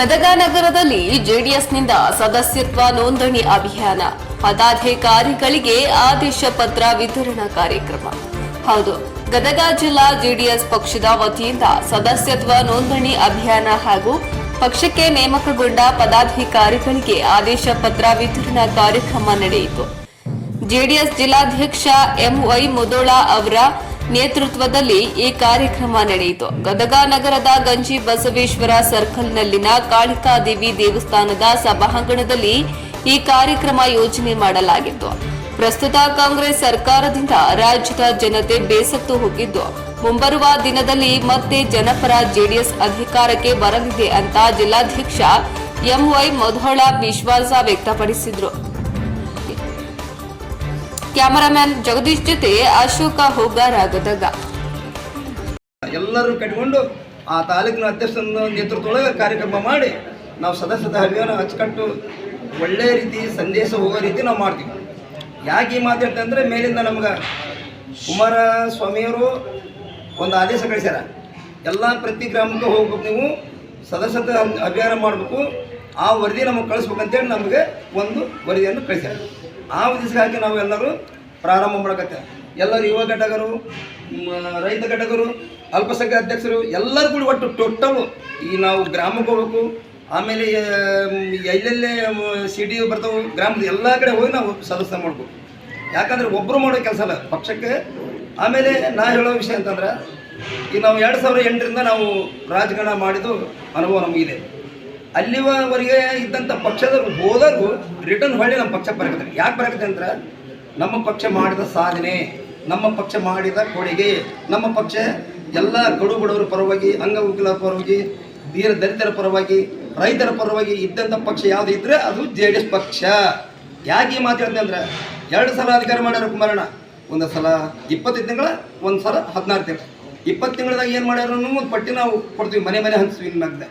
ಗದಗ ನಗರದಲ್ಲಿ ಜೆಡಿಎಸ್ನಿಂದ ಸದಸ್ಯತ್ವ ನೋಂದಣಿ ಅಭಿಯಾನ. ಪದಾಧಿಕಾರಿಗಳಿಗೆ ಆದೇಶ ಪತ್ರ ವಿತರಣಾ ಕಾರ್ಯಕ್ರಮ. ಹೌದು, ಗದಗ ಜಿಲ್ಲಾ ಜೆಡಿಎಸ್ ಪಕ್ಷದ ವತಿಯಿಂದ ಸದಸ್ಯತ್ವ ನೋಂದಣಿ ಅಭಿಯಾನ ಹಾಗೂ ಪಕ್ಷಕ್ಕೆ ನೇಮಕಗೊಂಡ ಪದಾಧಿಕಾರಿಗಳಿಗೆ ಆದೇಶ ಪತ್ರ ವಿತರಣಾ ಕಾರ್ಯಕ್ರಮ ನಡೆಯಿತು. ಜೆಡಿಎಸ್ ಜಿಲ್ಲಾಧ್ಯಕ್ಷ ಎಂವೈ ಮುದೋಳ ಅವರ ನೇತೃತ್ವದಲ್ಲಿ ಈ ಕಾರ್ಯಕ್ರಮ ನಡೆಯಿತು. ಗದಗ ನಗರದ ಗಂಜಿ ಬಸವೇಶ್ವರ ಸರ್ಕಲ್ನಲ್ಲಿನ ಕಾಳಿಕಾದೇವಿ ದೇವಸ್ಥಾನದ ಸಭಾಂಗಣದಲ್ಲಿ ಈ ಕಾರ್ಯಕ್ರಮ ಯೋಜನೆ ಮಾಡಲಾಗಿತ್ತು. ಪ್ರಸ್ತುತ ಕಾಂಗ್ರೆಸ್ ಸರ್ಕಾರದಿಂದ ರಾಜ್ಯದ ಜನತೆ ಬೇಸತ್ತು ಹೋಗಿದ್ದು, ಮುಂಬರುವ ದಿನದಲ್ಲಿ ಮತ್ತೆ ಜನಪರ ಜೆಡಿಎಸ್ ಅಧಿಕಾರಕ್ಕೆ ಬರಲಿದೆ ಅಂತ ಜಿಲ್ಲಾಧ್ಯಕ್ಷ ಎಂವೈ ಮಧೋಳ ವಿಶ್ವಾಸ ವ್ಯಕ್ತಪಡಿಸಿದ್ರು. ಕ್ಯಾಮರಾಮ್ಯಾನ್ ಜಗದೀಶ್ ಜೊತೆ ಅಶೋಕ ಹೋಗಾರ ಗದಗ. ಎಲ್ಲರೂ ಕಟ್ಕೊಂಡು ಆ ತಾಲೂಕಿನ ಅಧ್ಯಕ್ಷ ನೇತೃತ್ವದೊಳಗೆ ಕಾರ್ಯಕ್ರಮ ಮಾಡಿ ನಾವು ಸದಸ್ಯದ ಅಭಿಯಾನ ಅಚ್ಚುಕಟ್ಟು ಒಳ್ಳೆಯ ರೀತಿ ಸಂದೇಶ ಹೋಗೋ ರೀತಿ ನಾವು ಮಾಡ್ತೀವಿ. ಯಾಕೆ ಈ ಮಾತು ಹೇಳ್ತಂದ್ರೆ ಮೇಲಿಂದ ನಮ್ಗೆ ಕುಮಾರಸ್ವಾಮಿಯವರು ಒಂದು ಆದೇಶ ಕಳಿಸ್ಯಾರ. ಎಲ್ಲ ಪ್ರತಿ ಗ್ರಾಮಕ್ಕೆ ಹೋಗ್ಬೇಕು ನೀವು ಸದಸ್ಯತೆ ಅಭಿ- ಅಭಿಯಾನ ಮಾಡಬೇಕು, ಆ ವರದಿ ನಮಗೆ ಕಳಿಸ್ಬೇಕಂತೇಳಿ ನಮಗೆ ಒಂದು ವರದಿಯನ್ನು ಕಳಿಸ್ಯಾರ. ಆ ಉದ್ದೇಶಕ್ಕಾಗಿ ನಾವು ಎಲ್ಲರೂ ಪ್ರಾರಂಭ ಮಾಡಕತ್ತೆ. ಎಲ್ಲರೂ ಯುವ ಘಟಕರು ರೈತ ಘಟಕರು ಅಲ್ಪಸಂಖ್ಯಾತ ಅಧ್ಯಕ್ಷರು ಎಲ್ಲರೂ ಕೂಡ ಒಟ್ಟು ಟೋಟಲು ಈ ನಾವು ಗ್ರಾಮಕ್ಕೆ ಹೋಗ್ಬೇಕು. ಆಮೇಲೆ ಆಮ್, ಎಲ್ಲೆಲ್ಲೇ ಸಿಟಿ ಬರ್ತಾವೆ ಗ್ರಾಮದ ಎಲ್ಲ ಕಡೆ ಹೋಗಿ ನಾವು ಸದಸ್ಯ ಮಾಡ್ಬೇಕು. ಯಾಕಂದ್ರೆ ಒಬ್ಬರು ಮಾಡೋ ಕೆಲಸ ಅಲ್ಲ ಪಕ್ಷಕ್ಕೆ. ಆಮೇಲೆ ನಾ ಹೇಳೋ ವಿಷಯ ಅಂತಂದ್ರೆ ಈಗ ನಾವು ಎರಡು ಸಾವಿರದ ಎಂಟರಿಂದ ನಾವು ರಾಜಕಾರಣ ಮಾಡಿದ್ದು ಅನುಭವ ನಮಗಿದೆ. ಅಲ್ಲಿವರೆಗೆ ಇದ್ದಂಥ ಪಕ್ಷದವರು ಹೋದರು ರಿಟರ್ನ್ ಹೊಳ್ಳಿ ನಮ್ಮ ಪಕ್ಷ ಬರಕತ್ತೆ. ಯಾಕೆ ಬರಕತ್ತೆ ಅಂದ್ರೆ ನಮ್ಮ ಪಕ್ಷ ಮಾಡಿದ ಸಾಧನೆ, ನಮ್ಮ ಪಕ್ಷ ಮಾಡಿದ ಕೊಡುಗೆ, ನಮ್ಮ ಪಕ್ಷ ಎಲ್ಲ ಗಡು ಬಡವರ ಪರವಾಗಿ, ಅಂಗವಿಕಲ ಪರವಾಗಿ ದೀರ ದಲಿತರ ಪರವಾಗಿ, ರೈತರ ಪರವಾಗಿ ಇದ್ದಂಥ ಪಕ್ಷ ಯಾವುದು ಇದ್ರೆ ಅದು ಜೆ ಡಿ ಎಸ್ ಪಕ್ಷ. ಯಾಕೆ ಈ ಮಾತು ಅಂದ್ರೆ ಎರಡು ಸಲ ಅಧಿಕಾರ ಮಾಡ್ಯಾರ ಕುಮಾರಣ್ಣ. ಒಂದು ಸಲ ಇಪ್ಪತ್ತೈದು ತಿಂಗಳ, ಒಂದು ಸಲ ಹದಿನಾರು ತಿಂಗಳು. ಇಪ್ಪತ್ತು ತಿಂಗಳದಾಗ ಏನು ಮಾಡ್ಯಾರ ಒಂದು ಪಟ್ಟಿ ನಾವು ಕೊಡ್ತೀವಿ. ಮನೆ ಮನೆ ಹಂಚ್ತೀವಿ ಇನ್ನಾಗ್ದೆ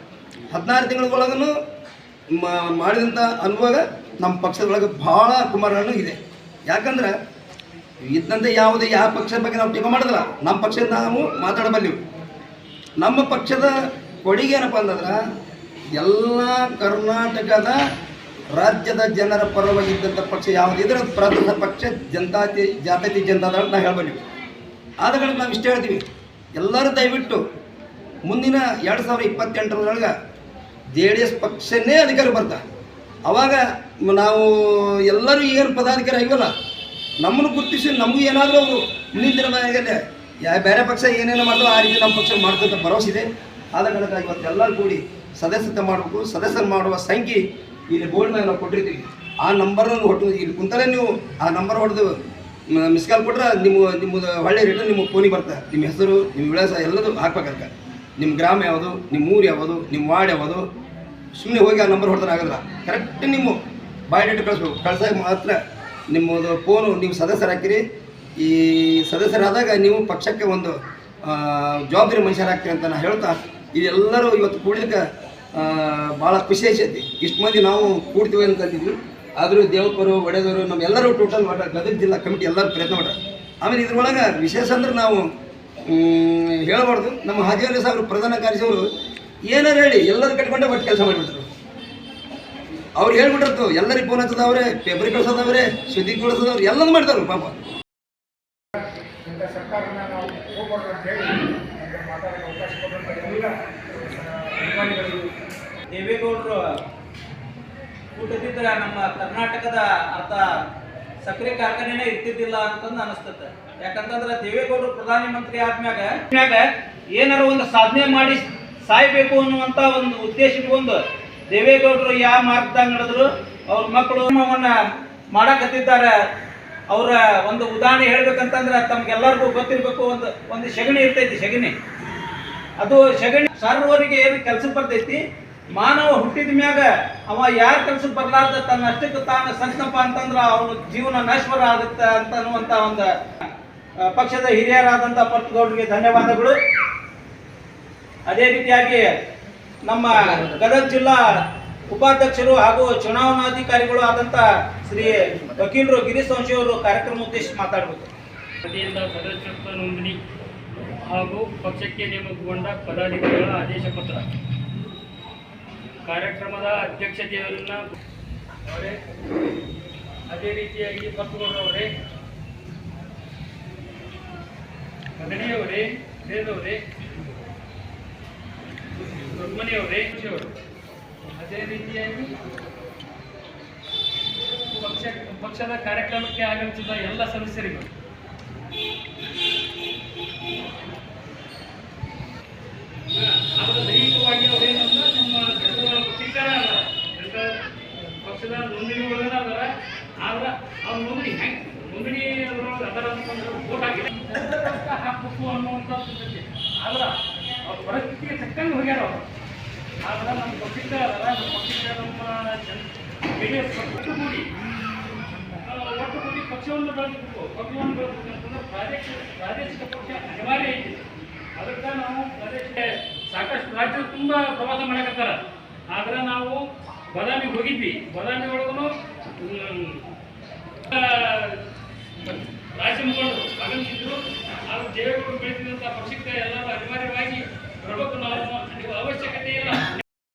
ಹದಿನಾರು ತಿಂಗಳೊಳಗೂ ಮಾಡಿದಂಥ ಅನುಭವ ನಮ್ಮ ಪಕ್ಷದೊಳಗೆ ಭಾಳ ಕುಮಾರಣ್ಣು ಇದೆ. ಯಾಕಂದ್ರೆ ಇದ್ದಂತೆ ಯಾವುದೇ, ಯಾವ ಪಕ್ಷದ ಬಗ್ಗೆ ನಾವು ಟೀಕೆ ಮಾಡೋದಿಲ್ಲ. ನಮ್ಮ ಪಕ್ಷದ ನಾವು ಮಾತಾಡಬಲ್ಲಿವು. ನಮ್ಮ ಪಕ್ಷದ ಕೊಡುಗೆ ಏನಪ್ಪ ಅಂತಂದ್ರೆ, ಎಲ್ಲ ಕರ್ನಾಟಕದ ರಾಜ್ಯದ ಜನರ ಪರವಾಗಿದ್ದಂಥ ಪಕ್ಷ ಯಾವುದಿದ್ರೆ ಇದ್ರೆ ಪ್ರಧಾನ ಪಕ್ಷ ಜನತಾತಿ, ಜಾತಿ ಜನತಾದಳ ಅಂತ ನಾವು ಹೇಳ್ಬಲ್ಲಿವಿ. ಆದ ಕಾರಣ ನಾವು ಇಷ್ಟು ಹೇಳ್ತೀವಿ. ಎಲ್ಲರೂ ದಯವಿಟ್ಟು ಮುಂದಿನ ಎರಡು ಸಾವಿರದ ಇಪ್ಪತ್ತೆಂಟರೊಳಗೆ ಜೆ ಡಿ ಎಸ್ ಪಕ್ಷನೇ ಅಧಿಕಾರ ಬರ್ತಾ. ಅವಾಗ ನಾವು ಎಲ್ಲರೂ ಏನು ಪದಾಧಿಕಾರಿ ಆಗಿವಲ್ಲ, ನಮ್ಮನ್ನು ಗುರುತಿಸಿ ನಮಗೂ ಏನಾದರೂ ಅವರು ಮುಂದಿನ ಯಾ, ಬೇರೆ ಪಕ್ಷ ಏನೇನು ಮಾಡ್ತಾರೋ ಆ ರೀತಿ ನಮ್ಮ ಪಕ್ಷ ಮಾಡ್ತಂತ ಭರವಸೆ ಇದೆ. ಆದ ಕಾರಣಕ್ಕಾಗಿ ಇವತ್ತು ಎಲ್ಲರೂ ಕೂಡಿ ಸದಸ್ಯತೆ ಮಾಡಬೇಕು, ಸದಸ್ಯರು ಮಾಡುವ ಸಂಖ್ಯೆ ಇಲ್ಲಿ ಬೋರ್ಡ್ ಮೇಲೆ ನಾವು ಕೊಟ್ಟಿರ್ತೀವಿ. ಆ ನಂಬರನ್ನು ಹೊಟ್ಟು ಇಲ್ಲಿ ಕುಂತಲೇ ನೀವು ಆ ನಂಬರ್ ಹೊಡೆದು ಮಿಸ್ ಕಾಲ್ ಕೊಟ್ರೆ ನಿಮ್ಮ ನಿಮ್ಮದು ಒಳ್ಳೆ ರಿಟರ್ನ್ ನಿಮ್ಮ ಫೋನಿಗೆ ಬರ್ತದೆ ನಿಮ್ಮ ಹೆಸರು, ನಿಮ್ಮ ವಿಳಾಸ ಎಲ್ಲದೂ ಹಾಕ್ಬೇಕಾಗ್ತದೆ. ನಿಮ್ಮ ಗ್ರಾಮ ಯಾವುದು ನಿಮ್ಮ ಊರು ಯಾವುದು ನಿಮ್ಮ ವಾರ್ಡ್ ಯಾವುದು ಸುಮ್ಮನೆ ಹೋಗಿ ಆ ನಂಬರ್ ಹೊಡ್ತಾರೆ ಆಗಲ್ಲ ಕರೆಕ್ಟ್ ನಿಮ್ಮ ಬಯೋಡೇಟಾ ಕಳಿಸ್ಬೇಕು. ಕಳ್ಸಾಗ ಮಾತ್ರ ನಿಮ್ಮದು ಫೋನು ನೀವು ಸದಸ್ಯರಾಗ್ತೀರಿ ಈ ಸದಸ್ಯರಾದಾಗ ನೀವು ಪಕ್ಷಕ್ಕೆ ಒಂದು ಜವಾಬ್ದಾರಿ ಮನುಷ್ಯರಾಗ್ತೀರಿ ಅಂತ ನಾನು ಹೇಳ್ತಾ ಇದೆಲ್ಲರೂ ಇವತ್ತು ಕೂಡಲಿಕ್ಕೆ ಭಾಳ ಖುಷಿ ಐತಿ ಇಷ್ಟು ಮಂದಿ ನಾವು ಕೂಡ್ತೀವಿ ಅಂತ ಅಂತಿದ್ವಿ ಆದರೂ ದೇವಪ್ಪರು ಒಡೆದವರು ನಮ್ಮೆಲ್ಲರೂ ಟೋಟಲ್ ಒಟ್ಟು ಗದಗ ಜಿಲ್ಲಾ ಕಮಿಟಿ ಎಲ್ಲರೂ ಪ್ರಯತ್ನ ಮಾಡ್ರೆ ಆಮೇಲೆ ಇದ್ರೊಳಗೆ ವಿಶೇಷ ಅಂದ್ರೆ ನಾವು ಹೇಳ್ಬಾರ್ದು. ನಮ್ಮ ಹಾಜಿಯಲ್ಲಿ ಸಾವಿರ ಪ್ರಧಾನ ಕಾರ್ಯದವರು ಏನಾರು ಹೇಳಿ, ಎಲ್ಲರೂ ಕಟ್ಕೊಂಡೆ ಒಟ್ಟು ಕೆಲಸ ಮಾಡಿಬಿಟ್ರು. ಅವ್ರು ಹೇಳ್ಬಿಟ್ಟಿರ್ತು, ಎಲ್ಲರಿಗೆ ಫೋನ್ ಹಚ್ಚದವ್ರೆ ಪೇಪರ್ ಕಳ್ಸೋದವ್ರೆ, ಸುದ್ದಿ ಕಳ್ಸೋದವ್ರು ಎಲ್ಲನೂ ಮಾಡ್ತಾರೆ ಪಾಪ. ದೇವೇಗೌಡರು ನಮ್ಮ ಕರ್ನಾಟಕದ ಅರ್ಧ ಸಕ್ಕರೆ ಕಾರ್ಖಾನೆನೇ ಇರ್ತಿದ್ದಿಲ್ಲ ಅಂತಂದು ಅನಿಸ್ತದೆ ಯಾಕಂತಂದ್ರೆ ದೇವೇಗೌಡರು ಪ್ರಧಾನಿ ಮಂತ್ರಿ ಆದ್ಮ್ಯಾಗ ಮ್ಯಾಗ ಏನಾರ ಒಂದು ಸಾಧನೆ ಮಾಡಿ ಸಾಯ್ಬೇಕು ಅನ್ನುವಂತ ಒಂದು ಉದ್ದೇಶ ಇಟ್ಕೊಂಡು ದೇವೇಗೌಡರು ಯಾವ ಮಾರ್ಗದಾಗ ನಡೆದ್ರು, ಅವ್ರ ಮಕ್ಕಳು ಮಾಡಕತ್ತಿದ್ದಾರೆ. ಅವರ ಒಂದು ಉದಾಹರಣೆ ಹೇಳ್ಬೇಕಂತಂದ್ರೆ ತಮ್ಗೆಲ್ಲರಿಗೂ ಗೊತ್ತಿರಬೇಕು, ಒಂದು ಒಂದು ಸಗಣಿ ಇರ್ತೈತಿ ಸಗಣಿ ಅದು ಸಗಣಿ ಸರ್ವರಿಗೆ ಏನು ಕೆಲಸ ಬರ್ತೈತಿ ಮಾನವ ಹುಟ್ಟಿದ ಮ್ಯಾಗ ಅವ ಯಾರ ಕೆಲಸ ಬರ್ಲಾರ್ದ ತನ್ನ ಅಷ್ಟಕ್ಕೆ ತಾನು ಸಂಕಪ ಅಂತಂದ್ರ ಅವನ ಜೀವನ ನಶ್ವರ ಆಗುತ್ತೆ ಅಂತ ಅನ್ನುವಂತ ಒಂದು ಪಕ್ಷದ ಹಿರಿಯರಾದಂಥ ಗೌಡರಿಗೆ ಧನ್ಯವಾದಗಳು. ಅದೇ ರೀತಿಯಾಗಿ ನಮ್ಮ ಗದಗ ಜಿಲ್ಲಾ ಉಪಾಧ್ಯಕ್ಷರು ಹಾಗೂ ಚುನಾವಣಾಧಿಕಾರಿಗಳು ಆದಂತ ಶ್ರೀ ವಕೀಲರು ಗಿರೀಶ್ ವಂಶಿ ಅವರು ಕಾರ್ಯಕ್ರಮ ಉದ್ದೇಶಿಸಿ ಮಾತಾಡಬೇಕು. ನೋಂದಣಿ ಹಾಗೂ ಪಕ್ಷಕ್ಕೆ ನೇಮಕಗೊಂಡ ಪದಾಧಿಕಾರಿಗಳ ಆದೇಶ ಪತ್ರ. ಕಾರ್ಯಕ್ರಮದ ಅಧ್ಯಕ್ಷತೆಯನ್ನು ಅವರೇ, ಅದೇ ರೀತಿಯಾಗಿ ಪತ್ರಗೌಡರವರೇ ಮದನಿಯವರೇ ವೇದವರೇ ದೊಡ್ಮನಿಯವರೇ ಅದೇ ರೀತಿಯಾಗಿ ಪಕ್ಷ, ಪಕ್ಷದ ಕಾರ್ಯಕ್ರಮಕ್ಕೆ ಆಗಮಿಸಿದ ಎಲ್ಲ ಸದಸ್ಯರಿಗೂ. ಅವರ ದೈಹಿಕವಾಗಿ ಅವರೇನಂದ್ರೆ ನಮ್ಮ ಜನಗಳ ವಕೀಲರ ಅದಾರ. ಜನರ ಪಕ್ಷದ ನೋಂದಣಿ ಒಳಗನ ಅದಾರ ಆದ್ರೆ ಅವ್ರ ನೋಂದಣಿ ನೋಂದಣಿ ಅದ್ರೊಳಗೆ ಅದರ ವೋಟ್ ಹಾಕಿಲ್ಲ ಹಾಕ್ಬೇಕು ಇರ್ತೈತಿ. ಆದ್ರೆ ಅವ್ರ ಪರಿಸ್ಥಿತಿಗೆ ತಕ್ಕಂಗೆ ಹೋಗ್ಯಾರ ಅವರು. ಆದ್ರೆ ನಮ್ಮ ಪಕ್ಷದ ನಮ್ಮ ವಕೀಲ ನಮ್ಮ ಜನ ಜೆ ಡಿ ಒಟ್ಟುಗೂಡಿ ಒಟ್ಟುಗೂಡಿ ಪಕ್ಷವನ್ನು ಬೆಳೆಸಬೇಕು ಪಕ್ಷವನ್ನು ಬೆಳೆಸಬೇಕು ಅಂತಂದ್ರೆ ಪ್ರಾದೇಶಿಕ ಪ್ರಾದೇಶಿಕ ಪಕ್ಷ ಅನಿವಾರ್ಯ ಐತಿ. ಅದಕ್ಕೆ ನಾವು ಪ್ರದೇಶಕ್ಕೆ ಸಾಕಷ್ಟು ರಾಜ್ಯ ತುಂಬ ಪ್ರವಾಸ ಮಾಡಕತ್ತಾರ. ಆದ್ರೆ ನಾವು ಬದಾಮಿಗೆ ಹೋಗಿದ್ವಿ. ಬದಾಮಿ ಒಳಗೂ